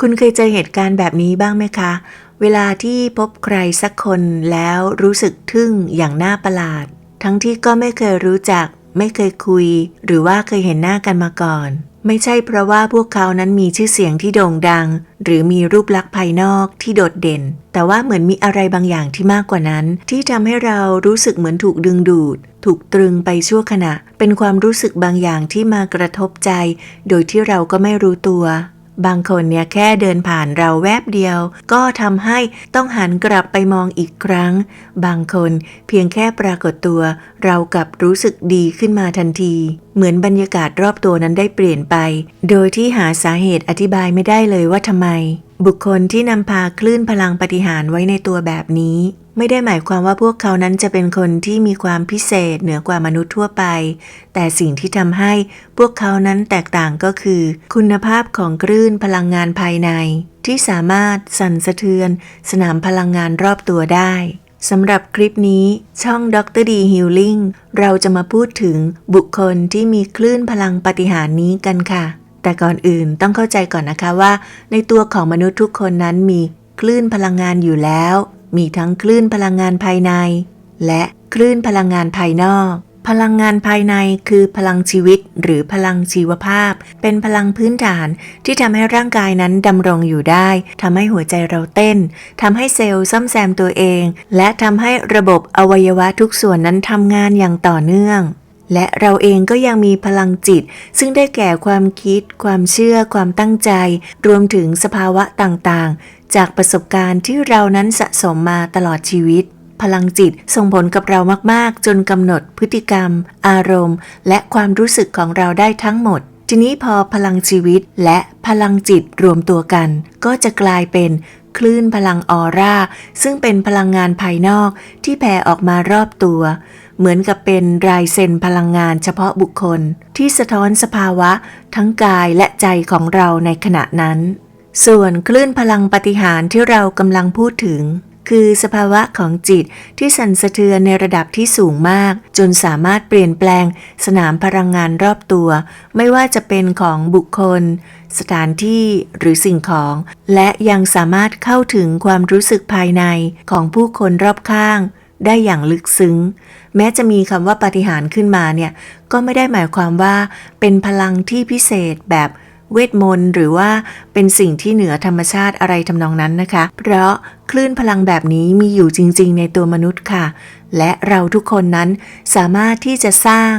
คุณเคยเจอเหตุการณ์แบบนี้บ้างไหมคะ เวลาที่พบใครสักคนแล้วรู้สึกทึ่งอย่างน่าประหลาด ทั้งที่ก็ไม่เคยรู้จัก ไม่เคยคุย หรือว่าเคยเห็นหน้ากันมาก่อน ไม่ใช่เพราะว่าพวกเขานั้นมีชื่อเสียงที่โด่งดัง หรือมีรูปลักษณ์ภายนอกที่โดดเด่น แต่ว่าเหมือนมีอะไรบางอย่างที่มากกว่านั้น ที่ทำให้เรารู้สึกเหมือนถูกดึงดูด ถูกตรึงไปชั่วขณะ เป็นความรู้สึกบางอย่างที่มากระทบใจ โดยที่เราก็ไม่รู้ตัว บางคนเนี่ยแค่เดินผ่านเราแวบเดียว ก็ทำให้ต้องหันกลับไปมองอีกครั้ง บางคนเพียงแค่ปรากฏตัว เรากลับรู้สึกดีขึ้นมาทันที เหมือนบรรยากาศรอบตัวนั้นได้เปลี่ยนไป โดยที่หาสาเหตุอธิบายไม่ได้เลยว่าทำไม บุคคลที่นำพาคลื่นพลังปฏิหารไว้ในตัวแบบนี้ ไม่ได้หมายความว่าพวกเขานั้นจะเป็นคนที่มีความพิเศษเหนือกว่ามนุษย์ทั่วไป แต่สิ่งที่ทำให้พวกเขานั้นแตกต่างก็คือ คุณภาพของคลื่นพลังงานภายใน ที่สามารถสั่นสะเทือน สนามพลังงานรอบตัวได้สำหรับคลิปนี้ช่องดรดีฮิลลิ่งเราจะมาพูดถึงบุคคลที่มีคลื่นพลังปฏิหารนี้กันค่ะ แต่ก่อนอื่นต้องเข้าใจก่อนนะคะว่า ในตัวของมนุษย์ทุกคนนั้นมีคลื่นพลังงานอยู่แล้ว มีทั้งคลื่นพลังงานภายใน และคลื่นพลังงานภายนอก พลังงานภายในคือพลังชีวิตหรือพลังชีวภาพ เป็นพลังพื้นฐานที่ทำให้ร่างกายนั้นดำรงอยู่ได้ทำให้หัวใจเราเต้นทำให้เซลล์ซ่อมแซมตัวเอง และทำให้ระบบอวัยวะทุกส่วนนั้นทำงานอย่างต่อเนื่อง และเราเองก็ยังมีพลังจิต ซึ่งได้แก่ความคิด ความเชื่อ ความตั้งใจ รวมถึงสภาวะต่างๆ จากประสบการณ์ที่เรานั้นสะสมมาตลอดชีวิต พลังจิตส่งผลกับเรามากๆ จนกำหนดพฤติกรรม อารมณ์ และความรู้สึกของเราได้ทั้งหมด ทีนี้พอพลังชีวิตและพลังจิตรวมตัวกัน ก็จะกลายเป็นคลื่นพลังออร่าซึ่งเป็นพลังงานภายนอกที่แผ่ออกมารอบตัว เหมือนกับเป็นรายเซ็นพลังงานเฉพาะบุคคล ที่สะท้อนสภาวะทั้งกายและใจของเราในขณะนั้น ส่วนคลื่นพลังปฏิหารที่เรากำลังพูดถึง คือสภาวะของจิตที่สั่นสะเทือนในระดับที่สูงมาก จนสามารถเปลี่ยนแปลงสนามพลังงานรอบตัว ไม่ว่าจะเป็นของบุคคล สถานที่หรือสิ่งของ และยังสามารถเข้าถึงความรู้สึกภายในของผู้คนรอบข้าง ได้อย่างลึกซึ้ง แม้จะมีคำว่าปฏิหารขึ้นมาเนี่ย ก็ไม่ได้หมายความว่า เป็นพลังที่พิเศษแบบเวทมนต์หรือว่าเป็นสิ่งที่เหนือธรรมชาติอะไรทำนองนั้นนะคะ เพราะคลื่นพลังแบบนี้มีอยู่จริง ๆ ในตัวมนุษย์ค่ะ และเราทุกคนนั้นสามารถที่จะสร้าง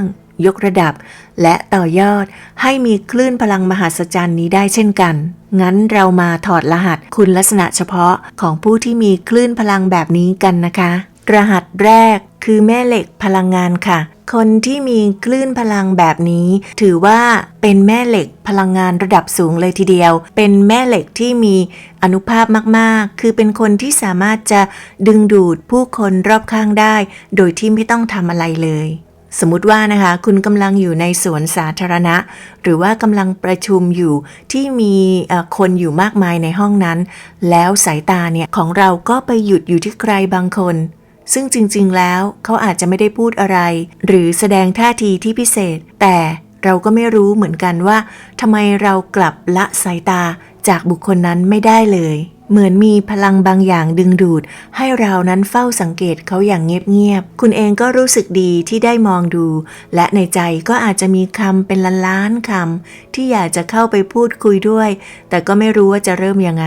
ยกระดับ และต่อยอดให้มีคลื่นพลังมหัศจรรย์นี้ได้เช่นกัน งั้นเรามาถอดรหัสคุณลักษณะเฉพาะของผู้ที่มีคลื่นพลังแบบนี้กันนะคะ รหัสแรกคือแม่เหล็กพลังงานค่ะ คนที่มีคลื่นพลังแบบนี้ ถือว่าเป็นแม่เหล็กพลังงานระดับสูงเลยทีเดียว เป็นแม่เหล็กที่มีอนุภาพมากๆ คือเป็นคนที่สามารถจะดึงดูดผู้คนรอบข้างได้ โดยที่ไม่ต้องทำอะไรเลย สมมติว่านะคะ คุณกำลังอยู่ในสวนสาธารณะ หรือว่ากำลังประชุมอยู่ที่มีคนอยู่มากมายในห้องนั้น แล้วสายตาเนี่ยของเราก็ไปหยุดอยู่ที่ใครบางคน ซึ่งจริงๆ แล้วเขาอาจจะไม่ได้พูดอะไร หรือแสดงท่าทีที่พิเศษ แต่เราก็ไม่รู้เหมือนกันว่าทำไมเรากลับละสายตาจากบุคคลนั้นไม่ได้เลย เหมือนมีพลังบางอย่างดึงดูด ให้เรานั้นเฝ้าสังเกตเขาอย่างเงียบๆ คุณเองก็รู้สึกดีที่ได้มองดู และในใจก็อาจจะมีคำเป็นล้านๆคำที่อยากจะเข้าไปพูดคุยด้วย แต่ก็ไม่รู้ว่าจะเริ่มยังไง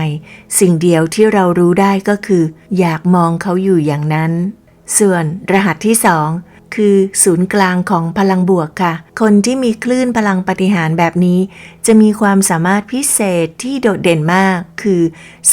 สิ่งเดียวที่เรารู้ได้ก็คือ อยากมองเขาอยู่อย่างนั้น ส่วนรหัสที่สอง คือศูนย์กลางของพลังบวกค่ะ คนที่มีคลื่นพลังปฏิหารแบบนี้ จะมีความสามารถพิเศษที่โดดเด่นมาก คือ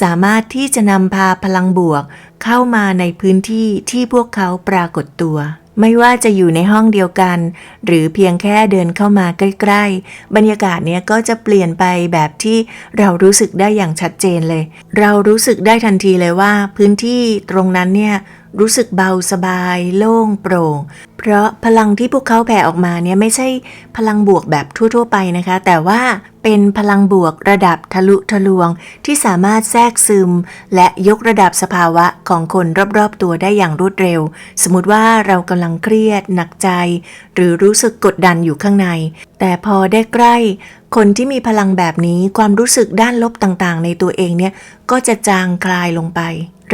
สามารถที่จะนำพาพลังบวก เข้ามาในพื้นที่ที่พวกเขาปรากฏตัว ไม่ว่าจะอยู่ในห้องเดียวกัน หรือเพียงแค่เดินเข้ามาใกล้ๆ บรรยากาศเนี้ยก็จะเปลี่ยนไปแบบที่เรารู้สึกได้อย่างชัดเจนเลย เรารู้สึกได้ทันทีเลยว่า พื้นที่ตรงนั้นเนี่ยรู้สึกเบาสบาย โล่งโปร่ง เพราะพลังที่พวกเขาแผ่ออกมาเนี่ยไม่ใช่พลังบวกแบบทั่ว ๆ ไปนะคะ แต่ว่าเป็นพลังบวกระดับทะลุทะลวงที่สามารถแทรกซึม และยกระดับสภาวะของคนรอบๆตัวได้อย่างรวดเร็ว สมมติว่าเรากำลังเครียด หนักใจ หรือรู้สึกกดดันอยู่ข้างใน แต่พอได้ใกล้ คนที่มีพลังแบบนี้ความรู้สึกด้านลบต่างๆ ในตัวเองเนี่ยก็จะจางคลายลงไป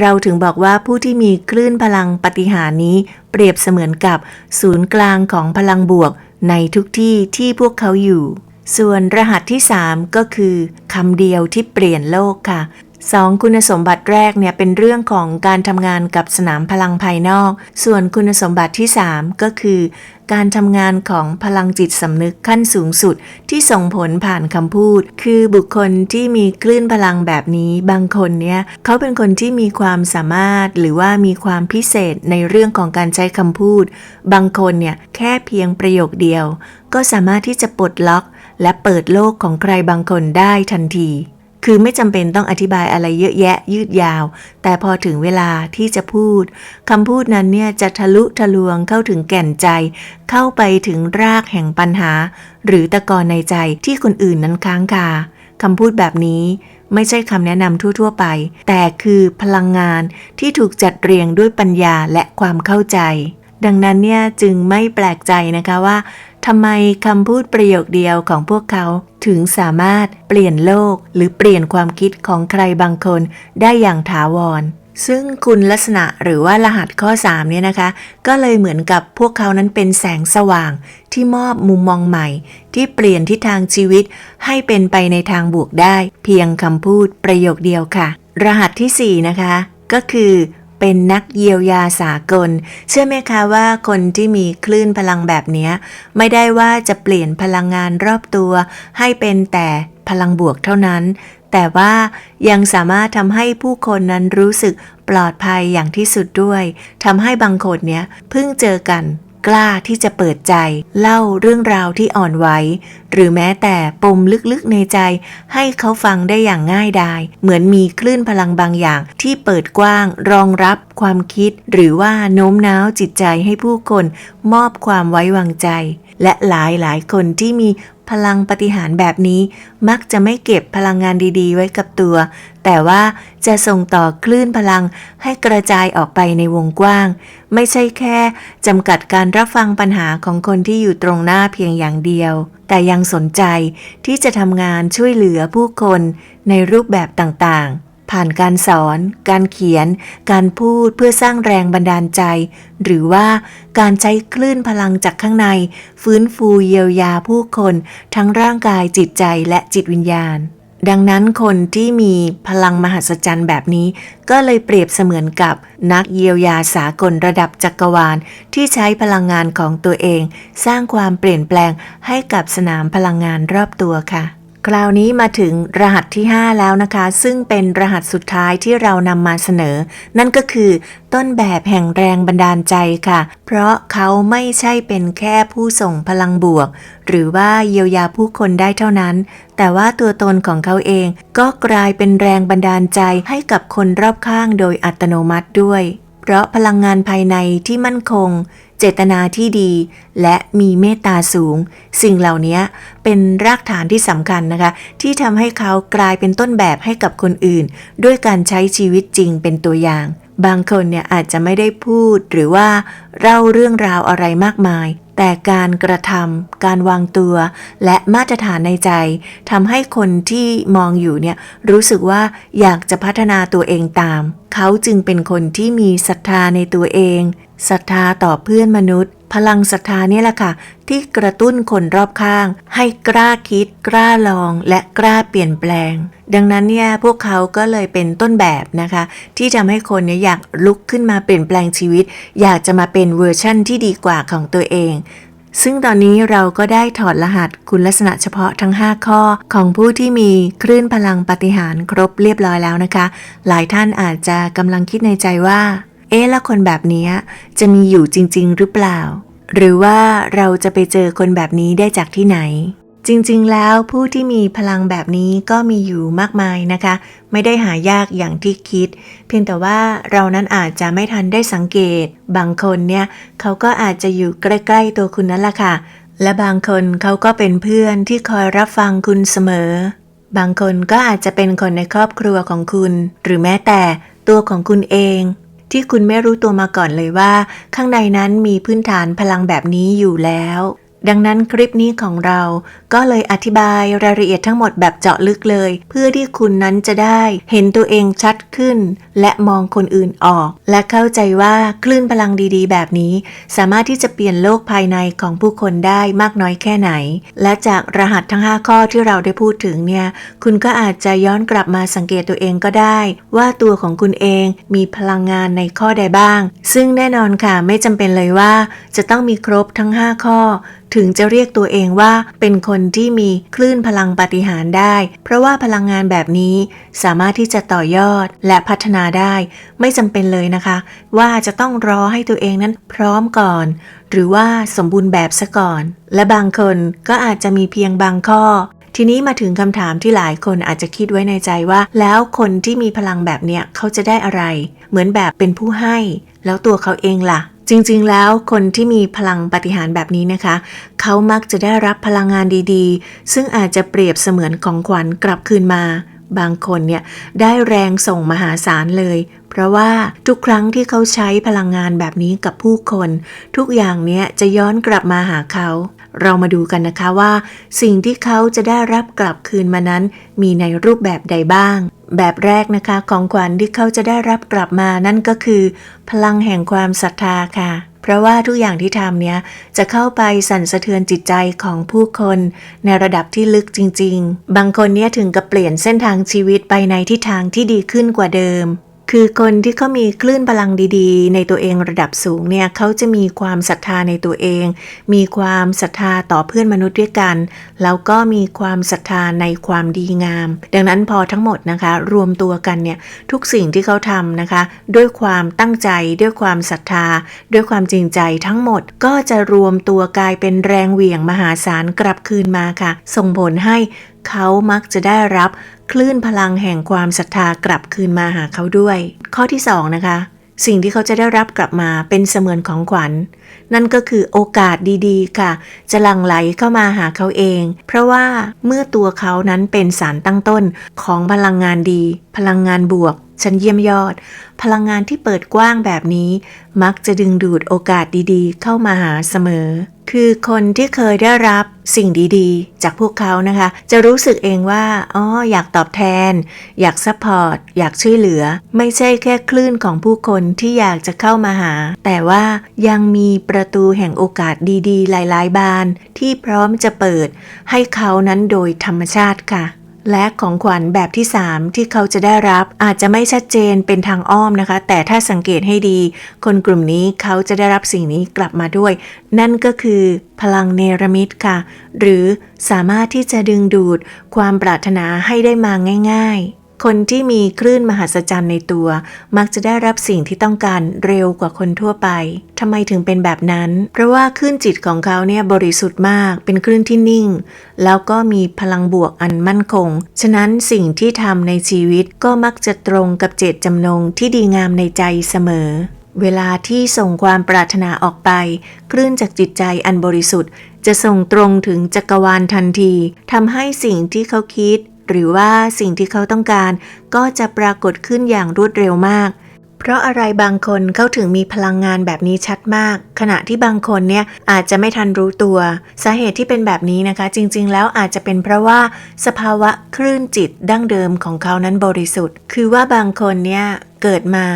เราถึงบอกว่าผู้ที่มีคลื่นพลังปฏิหารนี้ เปรียบเสมือนกับศูนย์กลางของพลังบวกในทุกที่ที่พวกเขาอยู่ ส่วนรหัสที่ 3 ก็คือคำเดียวที่เปลี่ยนโลกค่ะ สองคุณสมบัติแรกเนี่ยเป็นเรื่องของการทำงานกับสนามพลังภายนอก ส่วนคุณสมบัติที่ 3 ก็คือ การทำงานของพลังจิตสำนึกขั้นสูงสุดที่ส่งผลผ่านคำพูด คือบุคคลที่มีคลื่นพลังแบบนี้บางคนเนี่ยเขาเป็นคนที่มีความสามารถหรือว่ามีความพิเศษในเรื่องของการใช้คำพูด บางคนเนี่ยแค่เพียงประโยคเดียว ก็สามารถที่จะปลดล็อกและเปิดโลกของใครบางคนได้ทันที คือไม่จำเป็นต้องอธิบายอะไรเยอะแยะยืดยาว แต่พอถึงเวลาที่จะพูดคำพูดนั้นเนี่ยจะทะลุทะลวงเข้าถึงแก่นใจ เข้าไปถึงรากแห่งปัญหา หรือตะกอนในใจที่คนอื่นนั้นค้างคาคำพูดแบบนี้ไม่ใช่คำแนะนำทั่ว ๆ ไป แต่คือพลังงานที่ถูกจัดเรียงด้วยปัญญาและความเข้าใจ ดังนั้นเนี่ยจึงไม่แปลกใจนะคะว่า ทำไมคำพูดประโยคเดียวของพวกเขาถึงสามารถเปลี่ยนโลกหรือเปลี่ยนความคิดของใครบางคนได้อย่างถาวร ซึ่งคุณลักษณะหรือว่ารหัสข้อ 3 เนี่ยนะคะ ก็เลยเหมือนกับพวกเขานั้นเป็นแสงสว่าง ที่มอบมุมมองใหม่ ที่เปลี่ยนทิศทางชีวิต ให้เป็นไปในทางบวกได้ เพียงคำพูดประโยคเดียวค่ะ รหัสทีสี่4 นะคะ ก็คือ เป็นนักเยียวยาสากล เชื่อไหมคะว่าคนที่มีคลื่นพลังแบบนี้ ไม่ได้ว่าจะเปลี่ยนพลังงานรอบตัว ให้เป็นแต่พลังบวกเท่านั้น แต่ว่ายังสามารถทำให้ผู้คนนั้นรู้สึกปลอดภัยอย่างที่สุดด้วยทำให้บางคนเนี้ยเพิ่งเจอกัน กล้าที่จะเปิดใจ เล่าเรื่องราวที่อ่อนไหวหรือแม้แต่ปมลึกๆในใจ ให้เขาฟังได้อย่างง่ายดาย เหมือนมีคลื่นพลังบางอย่าง ที่เปิดกว้างรองรับความคิด หรือว่าโน้มน้าวจิตใจให้ผู้คน มอบความไว้วางใจ และหลายหลายๆคนที่มี พลังปฏิหารแบบนี้มักจะไม่เก็บพลังงานดีๆ ไว้กับตัว แต่ว่าจะส่งต่อคลื่นพลังให้กระจายออกไปในวงกว้าง ไม่ใช่แค่จำกัดการรับฟังปัญหาของคนที่อยู่ตรงหน้าเพียงอย่างเดียว แต่ยังสนใจที่จะทำงานช่วยเหลือผู้คนในรูปแบบต่างๆ ผ่านการสอน การเขียน การพูดเพื่อสร้างแรงบันดาลใจ หรือว่าการใช้คลื่นพลังจากข้างใน ฟื้นฟูเยียวยาผู้คน ทั้งร่างกายจิตใจและจิตวิญญาณ ดังนั้นคนที่มีพลังมหัศจรรย์แบบนี้ ก็เลยเปรียบเสมือนกับนักเยียวยาสากลระดับจักรวาล ที่ใช้พลังงานของตัวเอง สร้างความเปลี่ยนแปลงให้กับสนามพลังงานรอบตัวค่ะ คราวนี้มาถึงรหัสที่ 5 แล้วนะคะ ซึ่งเป็นรหัสสุดท้ายที่เรานำมาเสนอ นั่นก็คือต้นแบบแห่งแรงบันดาลใจค่ะ เพราะเขาไม่ใช่เป็นแค่ผู้ส่งพลังบวก หรือว่าเยียวยาผู้คนได้เท่านั้น แต่ว่าตัวตนของเขาเองก็กลายเป็นแรงบันดาลใจให้กับคนรอบข้างโดยอัตโนมัติด้วย เพราะพลังงานภายในที่มั่นคง เจตนาที่ดี และมีเมตตาสูง สิ่งเหล่านี้เป็นรากฐานที่สำคัญนะคะ ที่ทำให้เขากลายเป็นต้นแบบให้กับคนอื่น ด้วยการใช้ชีวิตจริงเป็นตัวอย่างบางคนเนี่ยอาจจะไม่ได้พูดหรือว่าเล่าเรื่องราวอะไรมากมาย แต่การกระทำการวางตัว และมาตรฐานในใจทำให้คนที่มองอยู่เนี่ยรู้สึกว่าอยากจะพัฒนาตัวเองตาม เขาจึงเป็นคนที่มีศรัทธาในตัวเองศรัทธาต่อเพื่อนมนุษย์ พลังศรัทธาเนี่ยแหละค่ะ ที่กระตุ้นคนรอบข้าง ให้กล้าคิด กล้าลอง และกล้าเปลี่ยนแปลง ดังนั้นเนี่ยพวกเขาก็เลยเป็นต้นแบบนะคะ ที่ทำให้คนเนี่ยอยากลุกขึ้นมาเปลี่ยนแปลงชีวิต อยากจะมาเป็นเวอร์ชั่นที่ดีกว่าของตัวเอง ซึ่งตอนนี้เราก็ได้ถอดรหัสคุณลักษณะเฉพาะทั้ง 5 ข้อของผู้ที่มีคลื่นพลังปฏิหารครบเรียบร้อยแล้วนะคะ หลายท่านอาจจะกำลังคิดในใจว่า เอ๊ะแล้วคนแบบนี้จะมีอยู่จริง ๆ หรือเปล่า หรือว่าเราจะไปเจอคนแบบนี้ได้จากที่ไหน จริงๆ แล้วผู้ที่มีพลังแบบนี้ก็มีอยู่มากมายนะคะ ไม่ได้หายากอย่างที่คิด เพียงแต่ว่าเรานั้นอาจจะไม่ทันได้สังเกต บางคนเนี่ยเขาก็อาจจะอยู่ใกล้ ๆ ตัวคุณนั่นแหละค่ะ และบางคนเขาก็เป็นเพื่อนที่คอยรับฟังคุณเสมอ บางคนก็อาจจะเป็นคนในครอบครัวของคุณ หรือแม้แต่ตัวของคุณเอง ที่คุณไม่รู้ตัวมาก่อนเลยว่า ข้างในนั้นมีพื้นฐานพลังแบบนี้อยู่แล้ว ดังนั้นคลิปนี้ของเราก็เลยอธิบายรายละเอียดทั้งหมดแบบเจาะลึกเลย เพื่อที่คุณนั้นจะได้เห็นตัวเองชัดขึ้น และมองคนอื่นออก และเข้าใจว่าคลื่นพลังดีๆ แบบนี้ สามารถที่จะเปลี่ยนโลกภายในของผู้คนได้มากน้อยแค่ไหน และจากรหัสทั้ง 5 ข้อที่เราได้พูดถึงเนี่ยคุณก็อาจจะย้อนกลับมาสังเกตตัวเองก็ได้ ว่าตัวของคุณเองมีพลังงานในข้อใดบ้าง ซึ่งแน่นอนค่ะไม่จำเป็นเลยว่า จะต้องมีครบทั้ง 5 ข้อถึงจะเรียกตัวเองว่าเป็นคนที่มีคลื่นพลังปฏิหารได้ เพราะว่าพลังงานแบบนี้สามารถที่จะต่อยอดและพัฒนาได้ ไม่จำเป็นเลยนะคะ ว่าจะต้องรอให้ตัวเองนั้นพร้อมก่อน หรือว่าสมบูรณ์แบบซะก่อน และบางคนก็อาจจะมีเพียงบางข้อทีนี้มาถึงคำถามที่หลายคนอาจจะคิดไว้ในใจว่า แล้วคนที่มีพลังแบบเนี้ยเขาจะได้อะไร เหมือนแบบเป็นผู้ให้ แล้วตัวเขาเองล่ะ จริงๆ แล้วคนที่มีพลังปฏิหารแบบนี้นะคะ เขามักจะได้รับพลังงานดีๆ ซึ่งอาจจะเปรียบเสมือนของขวัญกลับคืนมา บางคนเนี่ยได้แรงส่งมหาศาลเลย เพราะว่าทุกครั้งที่เขาใช้พลังงานแบบนี้กับผู้คน ทุกอย่างเนี้ยจะย้อนกลับมาหาเขา เรามาดูกันนะคะว่า สิ่งที่เขาจะได้รับกลับคืนมานั้น มีในรูปแบบใดบ้าง แบบแรกนะคะของขวัญที่เขาจะได้รับกลับมานั่นก็คือ พลังแห่งความศรัทธาค่ะ เพราะว่าทุกอย่างที่ทำเนี้ยจะเข้าไปสั่นสะเทือนจิตใจของผู้คน ในระดับที่ลึกจริง ๆ บางคนเนี่ยถึงกับเปลี่ยนเส้นทางชีวิตไปในทิศทางที่ดีขึ้นกว่าเดิม คือคนที่เขามีคลื่นพลังดีๆ ในตัวเองระดับสูงเนี่ยเขาจะมีความศรัทธาในตัวเอง มีความศรัทธาต่อเพื่อนมนุษย์ด้วยกัน แล้วก็มีความศรัทธาในความดีงาม ดังนั้นพอทั้งหมดนะคะ รวมตัวกันเนี่ยทุกสิ่งที่เขาทำนะคะ ด้วยความตั้งใจด้วยความศรัทธา ด้วยความจริงใจทั้งหมดก็จะรวมตัวกลายเป็นแรงเหวี่ยงมหาศาลกลับคืนมาค่ะ ส่งผลให้ เขามักจะได้รับคลื่นพลังแห่งความศรัทธากลับคืนมาหาเขาด้วย ข้อที่2นะคะ สิ่งที่เขาจะได้รับกลับมาเป็นเสมือนของขวัญ นั่นก็คือโอกาสดีๆ ค่ะ จะหลั่งไหลเข้ามาหาเขาเอง เพราะว่าเมื่อตัวเขานั้นเป็นสารตั้งต้นของพลังงานดี พลังงานบวก ชั้นเยี่ยมยอด พลังงานที่เปิดกว้างแบบนี้ มักจะดึงดูดโอกาสดีๆ เข้ามาหาเสมอ คือคนที่เคยได้รับสิ่งดีๆ จากพวกเขานะคะ จะรู้สึกเองว่าอ๋ออยากตอบแทน อยากซัพพอร์ต อยากช่วยเหลือ ไม่ใช่แค่คลื่นของผู้คนที่อยากจะเข้ามาหา แต่ว่ายังมีประตูแห่งโอกาสดีๆ หลายๆ บาน ที่พร้อมจะเปิดให้เขานั้นโดยธรรมชาติค่ะ และของขวัญแบบที่ 3 ที่เขาจะได้รับอาจจะไม่ชัดเจนเป็นทางอ้อมนะคะ แต่ถ้าสังเกตให้ดี คนกลุ่มนี้เขาจะได้รับสิ่งนี้กลับมาด้วย นั่นก็คือพลังเนรมิตค่ะ หรือสามารถที่จะดึงดูดความปรารถนาให้ได้มาง่าย ๆ คนที่มีคลื่นมหัศจรรย์ในตัว มักจะได้รับสิ่งที่ต้องการเร็วกว่าคนทั่วไปทำไมถึงเป็นแบบนั้น เพราะว่าคลื่นจิตของเขาเนี่ยบริสุทธิ์มาก เป็นคลื่นที่นิ่ง แล้วก็มีพลังบวกอันมั่นคง ฉะนั้นสิ่งที่ทำในชีวิตก็มักจะตรงกับเจตจำนงที่ดีงามในใจเสมอ เวลาที่ส่งความปรารถนาออกไป คลื่นจากจิตใจอันบริสุทธิ์ จะส่งตรงถึงจักรวาลทันทีทำให้สิ่งที่เขาคิด หรือว่าสิ่งที่เขาต้องการก็จะปรากฏขึ้นอย่างรวดเร็วมาก เพราะอะไรบางคนเขาถึงมีพลังงานแบบนี้ชัดมาก ขณะที่บางคนเนี่ยอาจจะไม่ทันรู้ตัว สาเหตุที่เป็นแบบนี้นะคะ จริงๆ แล้วอาจจะเป็นเพราะว่า สภาวะคลื่นจิตดั้งเดิมของเขานั้นบริสุทธิ์ คือว่าบางคนเนี่ย เกิดมา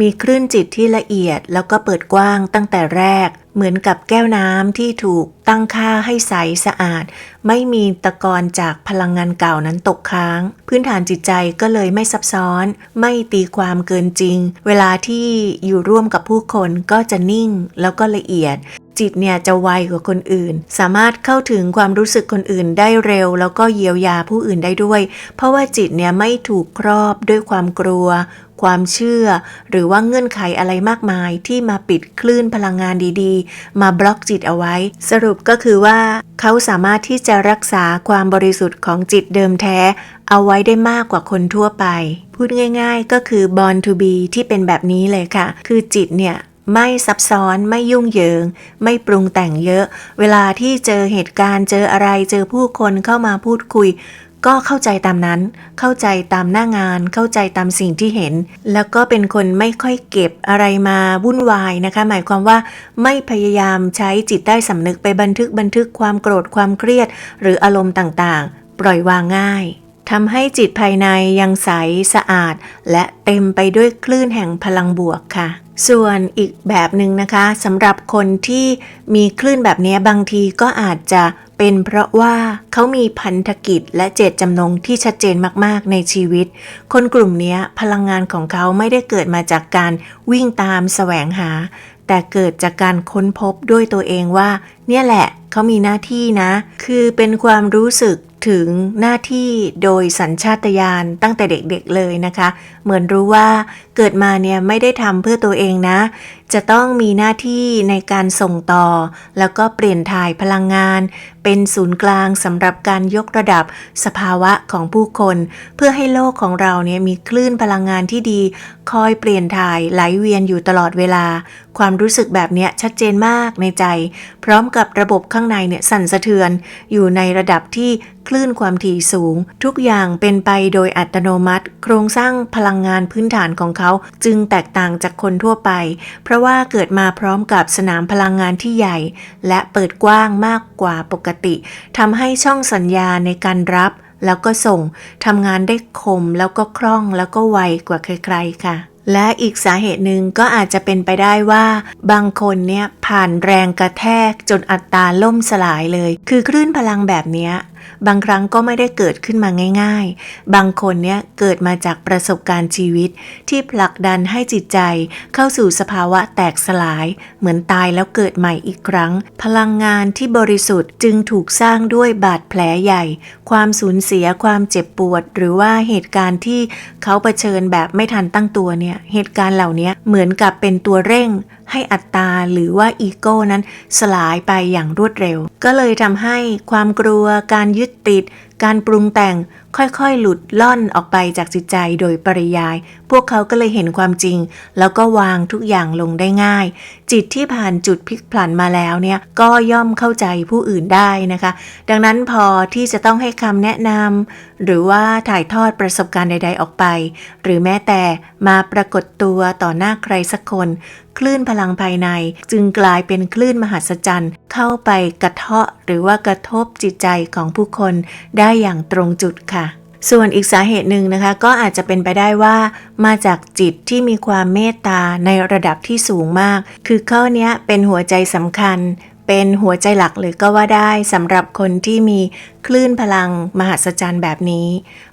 มีคลื่นจิตที่ละเอียดแล้วก็เปิดกว้างตั้งแต่แรก เหมือนกับแก้วน้ำที่ถูกตั้งค่าให้ใสสะอาด ไม่มีตะกอนจากพลังงานเก่านั้นตกค้าง พื้นฐานจิตใจก็เลยไม่ซับซ้อน ไม่ตีความเกินจริง เวลาที่อยู่ร่วมกับผู้คนก็จะนิ่งแล้วก็ละเอียดจิตเนี่ยจะไวกว่าคนอื่น สามารถเข้าถึงความรู้สึกคนอื่นได้เร็ว แล้วก็เยียวยาผู้อื่นได้ด้วย เพราะว่าจิตเนี่ยไม่ถูกครอบด้วยความกลัว ความเชื่อ หรือว่าเงื่อนไขอะไรมากมายที่มาปิดคลื่นพลังงานดีๆ มาบล็อกจิตเอาไว้ สรุปก็คือว่า เขาสามารถที่จะรักษาความบริสุทธิ์ของจิตเดิมแท้ เอาไว้ได้มากกว่าคนทั่วไป พูดง่าย ๆ ก็คือ born to be ที่เป็นแบบนี้เลยค่ะ คือจิตเนี่ยไม่ซับซ้อนไม่ยุ่งเหยิง ไม่ปรุงแต่งเยอะ เวลาที่เจอเหตุการณ์เจออะไรเจอผู้คนเข้ามาพูดคุย ก็เข้าใจตามนั้น เข้าใจตามหน้างาน เข้าใจตามสิ่งที่เห็น แล้วก็เป็นคนไม่ค่อยเก็บอะไรมาวุ่นวายนะคะ หมายความว่าไม่พยายามใช้จิตใต้สำนึกไปบันทึกบันทึกความโกรธความเครียด หรืออารมณ์ต่างๆ ปล่อยวางง่ายทำให้จิตภายในยังใสสะอาด และเต็มไปด้วยคลื่นแห่งพลังบวกค่ะ ส่วนอีกแบบหนึ่งนะคะสำหรับคนที่มีคลื่นแบบนี้บางทีก็อาจจะ เป็นเพราะว่าเขามีพันธกิจและเจตจำนงที่ชัดเจนมากๆในชีวิต คนกลุ่มนี้พลังงานของเขาไม่ได้เกิดมาจากการวิ่งตามแสวงหา แต่เกิดจากการค้นพบด้วยตัวเองว่า เนี่ยแหละเขามีหน้าที่นะ คือเป็นความรู้สึกถึงหน้าที่โดยสัญชาตญาณตั้งแต่เด็กๆเลยนะคะ เหมือนรู้ว่าเกิดมาเนี่ยไม่ได้ทำเพื่อตัวเองนะจะต้องมีหน้าที่ในการส่งต่อ แล้วก็เปลี่ยนถ่ายพลังงาน เป็นศูนย์กลางสำหรับการยกระดับสภาวะของผู้คน เพื่อให้โลกของเราเนี่ยมีคลื่นพลังงานที่ดี คอยเปลี่ยนถ่ายไหลเวียนอยู่ตลอดเวลา ความรู้สึกแบบเนี้ยชัดเจนมากในใจ พร้อมกับระบบข้างในเนี่ยสั่นสะเทือน อยู่ในระดับที่คลื่นความถี่สูง ทุกอย่างเป็นไปโดยอัตโนมัติ โครงสร้างพลังงานพื้นฐานของเขา จึงแตกต่างจากคนทั่วไปเพราะราะว่าเกิดมาพร้อมกับสนามพลังงานที่ใหญ่ และเปิดกว้างมากกว่าปกติทำให้ช่องสัญญาในการรับ แล้วก็ส่งทำงานได้คมแล้วก็คล่องแล้วก็ไวกว่าใครๆค่ะและอีกสาเหตุหนึ่งก็อาจจะเป็นไปได้ว่า บางคนเนี่ยผ่านแรงกระแทกจนอัตราล่มสลายเลย คือคลื่นพลังแบบเนี้ย บางครั้งก็ไม่ได้เกิดขึ้นมาง่าย ๆ บางคนเนี่ยเกิดมาจากประสบการณ์ชีวิต ที่ผลักดันให้จิตใจ เข้าสู่สภาวะแตกสลาย เหมือนตายแล้วเกิดใหม่อีกครั้ง พลังงานที่บริสุทธิ์จึงถูกสร้างด้วยบาดแผลใหญ่ ความสูญเสียความเจ็บปวด หรือว่าเหตุการณ์ที่เขาเผชิญแบบไม่ทันตั้งตัวเนี่ยเหตุการณ์เหล่านี้เหมือนกับเป็นตัวเร่งให้อัตตาหรือว่าอีโก้นั้นสลายไปอย่างรวดเร็ว ก็เลยทำให้ความกลัวการยึดติดการปรุงแต่งค่อยๆ หลุดล่อนออกไปจากจิตใจโดยปริยาย พวกเขาก็เลยเห็นความจริง แล้วก็วางทุกอย่างลงได้ง่าย จิตที่ผ่านจุดพลิกผลันมาแล้วเนี่ยก็ย่อมเข้าใจผู้อื่นได้นะคะ ดังนั้นพอที่จะต้องให้คำแนะนำหรือว่าถ่ายทอดประสบการณ์ใด ๆออกไป หรือแม้แต่มาปรากฏตัวต่อหน้าใครสักคน คลื่นพลังภายในจึงกลายเป็นคลื่นมหัศจรรย์ เข้าไปกระเทาะหรือว่ากระทบจิตใจของผู้คนไได้อย่างตรงจุดค่ะ ส่วนอีกสาเหตุหนึ่งนะคะ ก็อาจจะเป็นไปได้ว่า มาจากจิตที่มีความเมตตาในระดับที่สูงมาก คือข้อนี้เป็นหัวใจสำคัญเป็นหัวใจหลักเลยก็ว่าได้สำหรับคนที่มีคลื่นพลังมหัศจรรย์แบบนี้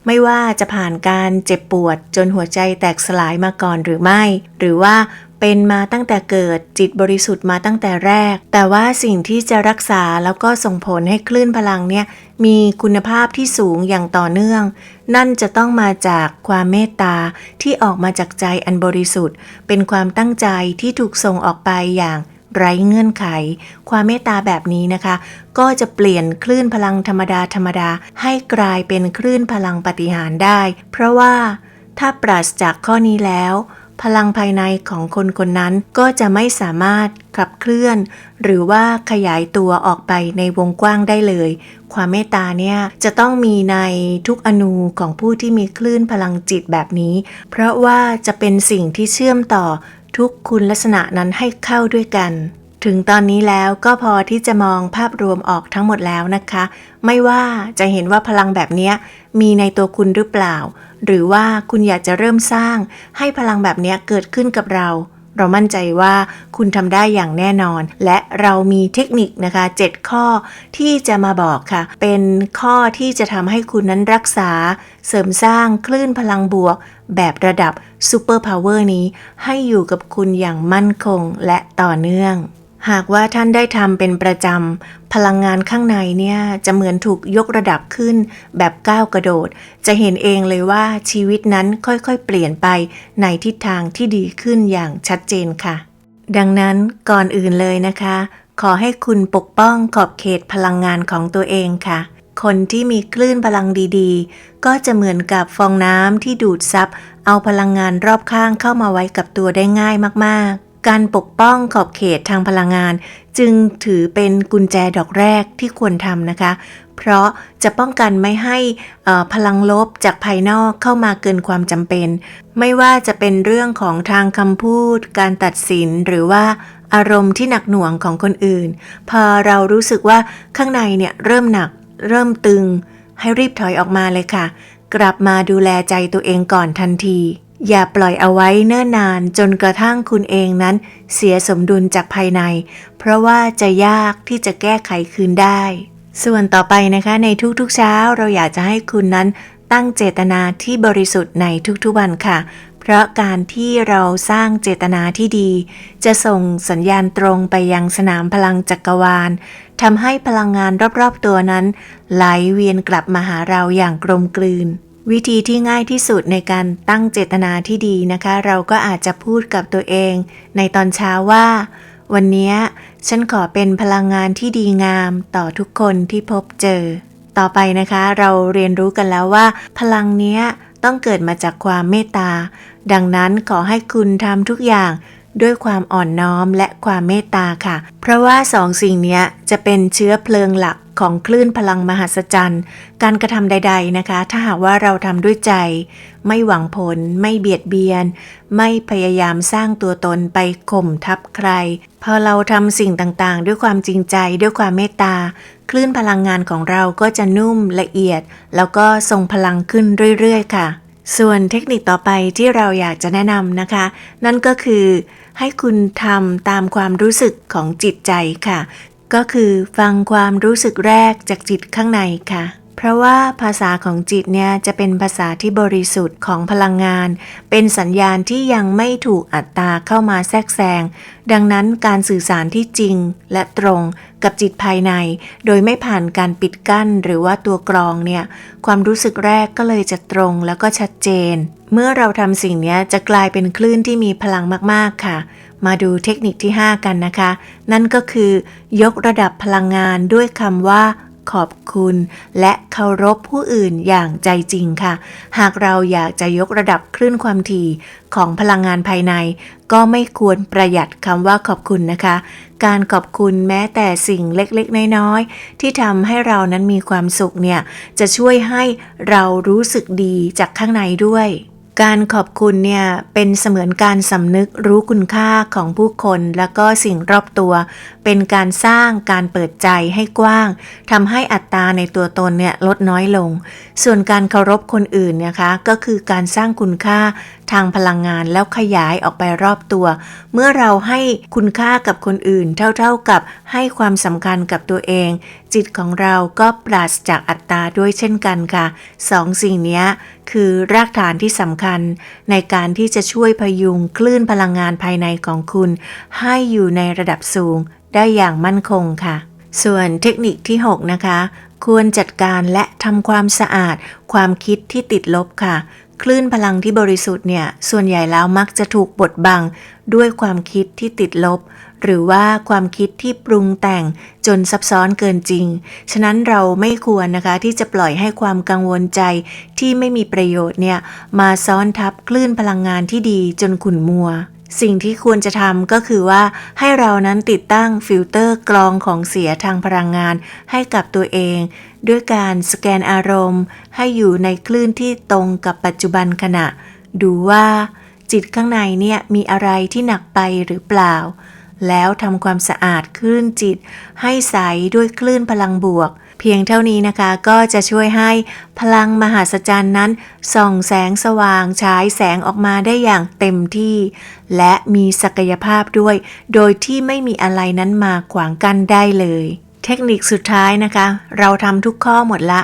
ไม่ว่าจะผ่านการเจ็บปวดจนหัวใจแตกสลายมาก่อนหรือไม่ หรือว่า เป็นมาตั้งแต่เกิดจิตบริสุทธิ์มาตั้งแต่แรก แต่ว่าสิ่งที่จะรักษาแล้วก็ส่งผลให้คลื่นพลังเนี่ยมีคุณภาพที่สูงอย่างต่อเนื่อง นั่นจะต้องมาจากความเมตตาที่ออกมาจากใจอันบริสุทธิ์ เป็นความตั้งใจที่ถูกส่งออกไปอย่างไร้เงื่อนไข ความเมตตาแบบนี้นะคะ ก็จะเปลี่ยนคลื่นพลังธรรมดาธรรมดา ให้กลายเป็นคลื่นพลังปฏิหารได้ เพราะว่าถ้าปราศจากข้อนี้แล้ว พลังภายในของคนคนนั้นก็จะไม่สามารถขับเคลื่อน หรือว่าขยายตัวออกไปในวงกว้างได้เลย ความเมตตาเนี่ยจะต้องมีในทุกอนูของผู้ที่มีคลื่นพลังจิตแบบนี้ เพราะว่าจะเป็นสิ่งที่เชื่อมต่อทุกคุณลักษณะนั้นให้เข้าด้วยกัน ถึงตอนนี้แล้วก็พอที่จะมองภาพรวมออกทั้งหมดแล้วนะคะ ไม่ว่าจะเห็นว่าพลังแบบนี้มีในตัวคุณหรือเปล่า หรือว่าคุณอยากจะเริ่มสร้างให้พลังแบบนี้เกิดขึ้นกับเรา เรามั่นใจว่าคุณทำได้อย่างแน่นอน และเรามีเทคนิคนะคะ 7 ข้อที่จะมาบอกค่ะ เป็นข้อที่จะทำให้คุณนั้นรักษา เสริมสร้างคลื่นพลังบวก แบบระดับซูเปอร์พาวเวอร์นี้ ให้อยู่กับคุณอย่างมั่นคงและต่อเนื่อง หากว่าท่านได้ทำเป็นประจำ พลังงานข้างในเนี่ยจะเหมือนถูกยกระดับขึ้นแบบก้าวกระโดด จะเห็นเองเลยว่าชีวิตนั้นค่อยๆ เปลี่ยนไปในทิศทางที่ดีขึ้นอย่างชัดเจนค่ะ ดังนั้นก่อนอื่นเลยนะคะ ขอให้คุณปกป้องขอบเขตพลังงานของตัวเองค่ะ คนที่มีคลื่นพลังดีๆ ก็จะเหมือนกับฟองน้ำที่ดูดซับเอาพลังงานรอบข้างเข้ามาไว้กับตัวได้ง่ายมากๆ การปกป้องขอบเขตทางพลังงาน จึงถือเป็นกุญแจดอกแรกที่ควรทำนะคะ เพราะจะป้องกันไม่ให้พลังลบจากภายนอกเข้ามาเกินความจำเป็น ไม่ว่าจะเป็นเรื่องของทางคำพูด การตัดสินหรือว่าอารมณ์ที่หนักหน่วงของคนอื่น พอเรารู้สึกว่าข้างในเนี่ยเริ่มหนัก เริ่มตึง ให้รีบถอยออกมาเลยค่ะ กลับมาดูแลใจตัวเองก่อนทันที อย่าปล่อยเอาไว้เนิ่นนานจนกระทั่งคุณเองนั้น เสียสมดุลจากภายใน เพราะว่าจะยากที่จะแก้ไขคืนได้ ส่วนต่อไปนะคะในทุกๆเช้าเราอยากจะให้คุณนั้นตั้งเจตนาที่บริสุทธิ์ในทุกๆวันค่ะ เพราะการที่เราสร้างเจตนาที่ดี จะส่งสัญญาณตรงไปยังสนามพลังจักรวาลทำให้พลังงานรอบๆตัวนั้น ไหลเวียนกลับมาหาเราอย่างกลมกลืน วิธีที่ง่ายที่สุดในการตั้งเจตนาที่ดีนะคะ เราก็อาจจะพูดกับตัวเอง ในตอนเช้าว่า วันนี้ฉันขอเป็นพลังงานที่ดีงามต่อทุกคนที่พบเจอ ต่อไปนะคะเราเรียนรู้กันแล้วว่า พลังนี้ต้องเกิดมาจากความเมตตา ดังนั้นขอให้คุณทำทุกอย่าง ด้วยความอ่อนน้อมและความเมตตาค่ะ เพราะว่าสองสิ่งนี้จะเป็นเชื้อเพลิงหลักของคลื่นพลังมหัศจรรย์ การกระทำใด ๆนะคะ ถ้าหากว่าเราทำด้วยใจ ไม่หวังผล ไม่เบียดเบียน ไม่พยายามสร้างตัวตนไปข่มทับใคร พอเราทำสิ่งต่างๆ ด้วยความจริงใจ ด้วยความเมตตา คลื่นพลังงานของเราก็จะนุ่มละเอียด แล้วก็ทรงพลังขึ้นเรื่อยๆ ค่ะ ส่วนเทคนิคต่อไปที่เราอยากจะแนะนำนะคะ นั่นก็คือ ให้คุณทำตามความรู้สึกของจิตใจค่ะ ก็คือฟังความรู้สึกแรกจากจิตข้างในค่ะ เพราะว่าภาษาของจิตเนี่ยจะเป็นภาษาที่บริสุทธิ์ของพลังงาน เป็นสัญญาณที่ยังไม่ถูกอัตตาเข้ามาแทรกแซง ดังนั้นการสื่อสารที่จริงและตรงกับจิตภายใน โดยไม่ผ่านการปิดกั้นหรือว่าตัวกรองเนี่ย ความรู้สึกแรกก็เลยจะตรงแล้วก็ชัดเจน เมื่อเราทำสิ่งนี้จะกลายเป็นคลื่นที่มีพลังมากๆค่ะ มาดูเทคนิคที่ 5 กันนะคะ นั่นก็คือยกระดับพลังงานด้วยคำว่า ขอบคุณ และเคารพผู้อื่นอย่างใจจริงค่ะ หากเราอยากจะยกระดับคลื่นความถี่ของพลังงานภายใน ก็ไม่ควรประหยัดคำว่าขอบคุณนะคะ การขอบคุณแม้แต่สิ่งเล็กๆ น้อยๆ ที่ทำให้เรานั้นมีความสุขเนี่ย จะช่วยให้เรารู้สึกดีจากข้างในด้วย การขอบคุณเนี่ยเป็นเสมือนการสำนึกรู้คุณค่าของผู้คนและก็สิ่งรอบตัว เป็นการสร้างการเปิดใจให้กว้างทำให้อัตราในตัวตนเนี่ยลดน้อยลง ส่วนการเคารพคนอื่นนะคะก็คือการสร้างคุณค่า ทางพลังงานแล้วขยายออกไปรอบตัว เมื่อเราให้คุณค่ากับคนอื่นเท่าๆกับให้ความสำคัญกับตัวเอง จิตของเราก็ปราศจากอัตตาด้วยเช่นกันค่ะสองสิ่งนี้คือรากฐานที่สำคัญ ในการที่จะช่วยพยุงคลื่นพลังงานภายในของคุณ ให้อยู่ในระดับสูงได้อย่างมั่นคงค่ะ ส่วนเทคนิคที่ 6 นะคะ ควรจัดการและทำความสะอาด ความคิดที่ติดลบค่ะ คลื่นพลังที่บริสุทธิ์เนี่ย ส่วนใหญ่แล้วมักจะถูกบดบัง ด้วยความคิดที่ติดลบ หรือว่าความคิดที่ปรุงแต่งจนซับซ้อนเกินจริง ฉะนั้นเราไม่ควรนะคะที่จะปล่อยให้ความกังวลใจที่ไม่มีประโยชน์เนี่ย มาซ้อนทับคลื่นพลังงานที่ดีจนขุ่นมัว สิ่งที่ควรจะทำก็คือว่าให้เรานั้นติดตั้งฟิลเตอร์กรองของเสียทางพลังงานให้กับตัวเอง ด้วยการสแกนอารมณ์ ให้อยู่ในคลื่นที่ตรงกับปัจจุบันขณะ ดูว่า จิตข้างในเนี่ยมีอะไรที่หนักไปหรือเปล่า แล้วทำความสะอาดคลื่นจิต ให้ใสด้วยคลื่นพลังบวก เพียงเท่านี้นะคะก็จะช่วยให้พลังมหาศจรรย์นั้น ส่องแสงสว่างฉายแสงออกมาได้อย่างเต็มที่ และมีศักยภาพด้วย โดยที่ไม่มีอะไรนั้นมาขวางกั้นได้เลย เทคนิคสุดท้ายนะคะ เราทำทุกข้อหมดละ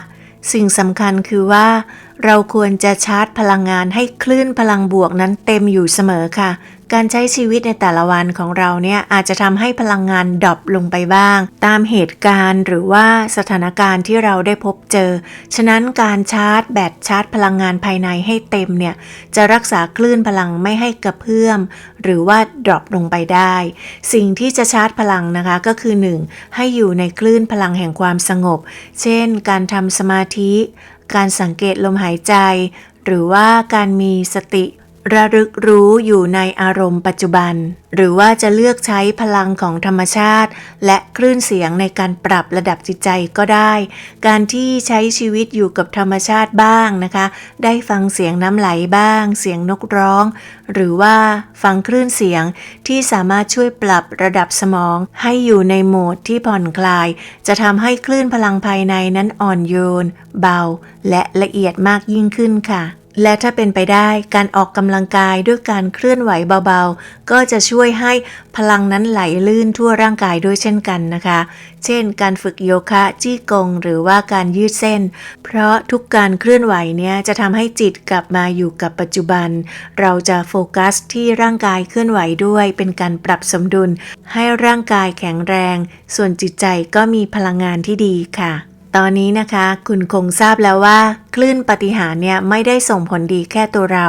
สิ่งสำคัญคือว่า เราควรจะชาร์จพลังงานให้คลื่นพลังบวกนั้นเต็มอยู่เสมอค่ะ การใช้ชีวิตในแต่ละวันของเราเนี่ยอาจจะทำให้พลังงานดรอปลงไปบ้าง ตามเหตุการณ์หรือว่าสถานการณ์ที่เราได้พบเจอ ฉะนั้นการชาร์จแบตชาร์จพลังงานภายในให้เต็มเนี่ยจะรักษาคลื่นพลังไม่ให้กระเพื่อม หรือว่าดรอปลงไปได้ สิ่งที่จะชาร์จพลังนะคะก็คือ 1. ให้อยู่ในคลื่นพลังแห่งความสงบ เช่น การทำสมาธิ การสังเกตลมหายใจ หรือว่าการมีสติ ระลึกรู้อยู่ในอารมณ์ปัจจุบัน หรือว่าจะเลือกใช้พลังของธรรมชาติ และคลื่นเสียงในการปรับระดับจิตใจก็ได้ การที่ใช้ชีวิตอยู่กับธรรมชาติบ้างนะคะ ได้ฟังเสียงน้ำไหลบ้าง เสียงนกร้อง หรือว่าฟังคลื่นเสียงที่สามารถช่วยปรับระดับสมอง ให้อยู่ในโหมดที่ผ่อนคลาย จะทำให้คลื่นพลังภายในนั้นอ่อนโยน เบา และละเอียดมากยิ่งขึ้นค่ะ และถ้าเป็นไปได้การออกกำลังกายด้วยการเคลื่อนไหวเบาๆ ก็จะช่วยให้พลังนั้นไหลลื่นทั่วร่างกายด้วยเช่นกันนะคะ เช่น การฝึกโยคะจี้กง หรือว่าการยืดเส้น เพราะทุกการเคลื่อนไหวเนี่ยจะทำให้จิตกลับมาอยู่กับปัจจุบัน เราจะโฟกัสที่ร่างกายเคลื่อนไหวด้วย เป็นการปรับสมดุล ให้ร่างกายแข็งแรง ส่วนจิตใจก็มีพลังงานที่ดีค่ะ ตอนนี้นะคะ คุณคงทราบแล้วว่า คลื่นปฏิหารเนี่ยไม่ได้ส่งผลดีแค่ตัวเรา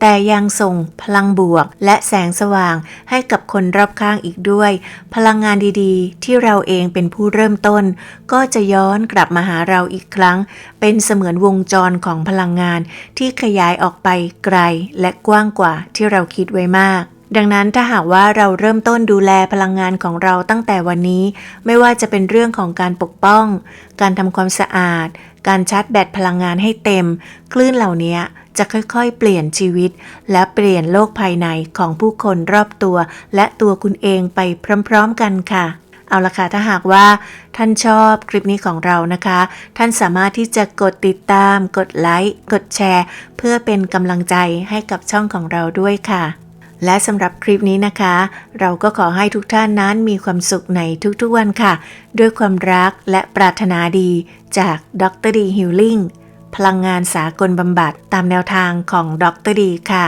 แต่ยังส่งพลังบวก และแสงสว่างให้กับคนรอบข้างอีกด้วย พลังงานดีๆ ที่เราเองเป็นผู้เริ่มต้น ก็จะย้อนกลับมาหาเราอีกครั้ง เป็นเสมือนวงจรของพลังงานที่ขยายออกไปไกลและกว้างกว่าที่เราคิดไว้มาก ดังนั้นถ้าหากว่าเราเริ่มต้นดูแลพลังงานของเราตั้งแต่วันนี้ ไม่ว่าจะเป็นเรื่องของการปกป้อง การทำความสะอาด การชาร์จแบตพลังงานให้เต็ม คลื่นเหล่านี้จะค่อยๆ เปลี่ยนชีวิต และเปลี่ยนโลกภายในของผู้คนรอบตัว และตัวคุณเองไปพร้อมๆกันค่ะเอาละค่ะถ้าหากว่าท่านชอบคลิปนี้ของเรานะคะ ท่านสามารถที่จะกดติดตาม กดไลค์ กดแชร์ เพื่อเป็นกำลังใจให้กับช่องของเราด้วยค่ะ และสำหรับคลิปนี้นะคะ เราก็ขอให้ทุกท่านนั้นมีความสุขในทุกๆวันค่ะ ด้วยความรักและปรารถนาดีจากดรดีฮิลลิ่งพลังงานสากลบำบัดตามแนวทางของดรดีค่ะ